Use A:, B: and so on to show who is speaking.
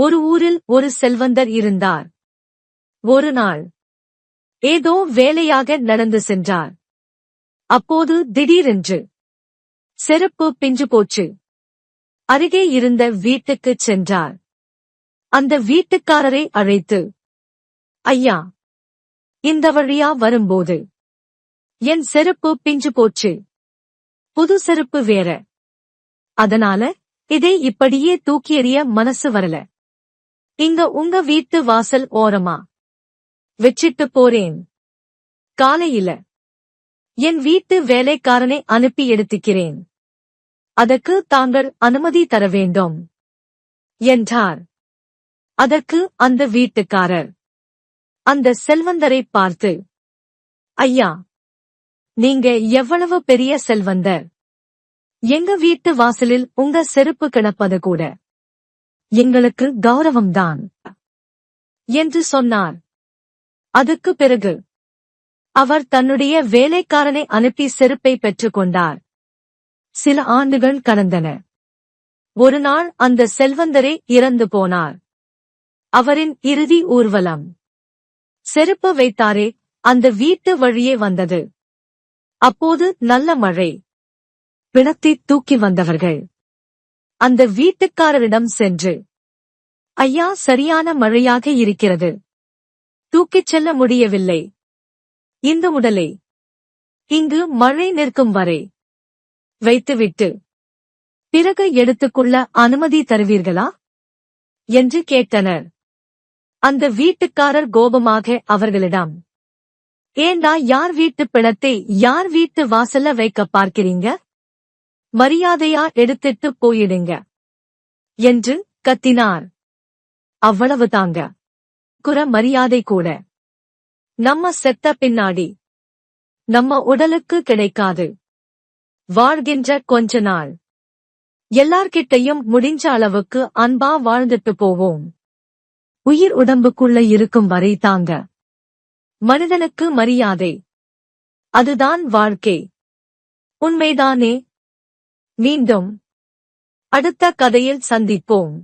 A: ஒரு ஊரில் ஒரு செல்வந்தர் இருந்தார். ஒரு நாள் ஏதோ வேலையாக நடந்து சென்றார். அப்போது திடீரென்று செருப்பு பிஞ்சு போச்சு. அருகே இருந்த வீட்டுக்குச் சென்றார். அந்த வீட்டுக்காரரை அழைத்து ஐயா இந்த வழியா வரும்போது என் செருப்பு பிஞ்சு போச்சு. புது செருப்பு வேற. அதனால இதை இப்படியே தூக்கி எறிய மனசு வரல. இங்க உங்க வீட்டு வாசல் ஓரமா? வச்சிட்டு போறேன். காலையில என் வீட்டு வேலைக்காரனை அனுப்பி எடுத்துக்கிறேன். அதற்கு தாங்கள் அனுமதி தர வேண்டும். என்றார். அதற்கு அந்த வீட்டுக்காரர். அந்த செல்வந்தரை பார்த்து ஐயா நீங்க எவ்வளவு பெரிய செல்வந்தர்? எங்க வீட்டு வாசலில் உங்க செருப்பு கிடப்பது கூட? எங்களுக்கு கௌரவம்தான். என்று சொன்னார். அதுக்கு பிறகு அவர் தன்னுடைய வேலைக்காரனை அனுப்பி செருப்பை பெற்றுக்கொண்டார் சில ஆண்டுகள் கடந்தன. ஒரு நாள் அந்த செல்வந்தரே இறந்து போனார். அவரின் இறுதி ஊர்வலம். செருப்பு வைத்தாரே அந்த வீட்டு வழியே வந்தது. அப்போது நல்ல மழை. பிணத்தை தூக்கி வந்தவர்கள். அந்த வீட்டுக்காரரிடம் சென்று ஐயா சரியான மழையாக இருக்கிறது. தூக்கிச் செல்ல முடியவில்லை. இந்த உடலை. இங்கு மழை நிற்கும் வரை வைத்துவிட்டு பிறகு எடுத்துக்கொள்ள அனுமதி தருவீர்களா? என்று கேட்டனர். அந்த வீட்டுக்காரர் கோபமாக அவர்களிடம் ஏண்டா யார் வீட்டு பிணத்தை யார் வீட்டு வாசல்ல வைக்க பார்க்கிறீங்க? மரியாதையா எடுத்துட்டு போயிடுங்க. என்று கத்தினார். அவ்வளவு தாங்க. குற மரியாதை கூட. நம்ம செத்த பின்னாடி. நம்ம உடலுக்கு கிடைக்காது. வாழ்கின்ற கொஞ்ச நாள். எல்லார்கிட்டையும் முடிஞ்ச அளவுக்கு அன்பா வாழ்ந்துட்டு போவோம். உயிர் உடம்புக்குள்ள இருக்கும் வரை தாங்க. மனிதனுக்கு மரியாதை. அதுதான் வாழ்க்கை. உண்மைதானே? மீண்டும் அடுத்த கதையில் சந்திப்போம்.